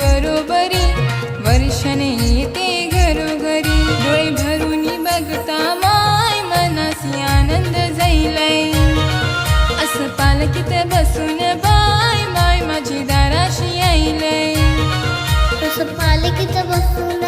बरोबरी वर्षाने येते घरोघरी. डोळे भरून बघता माय मनासी आनंद जाईलय. असं पालकीत बसून बाय माय माझी दाराशी यायलय. तसं पालकीत बसून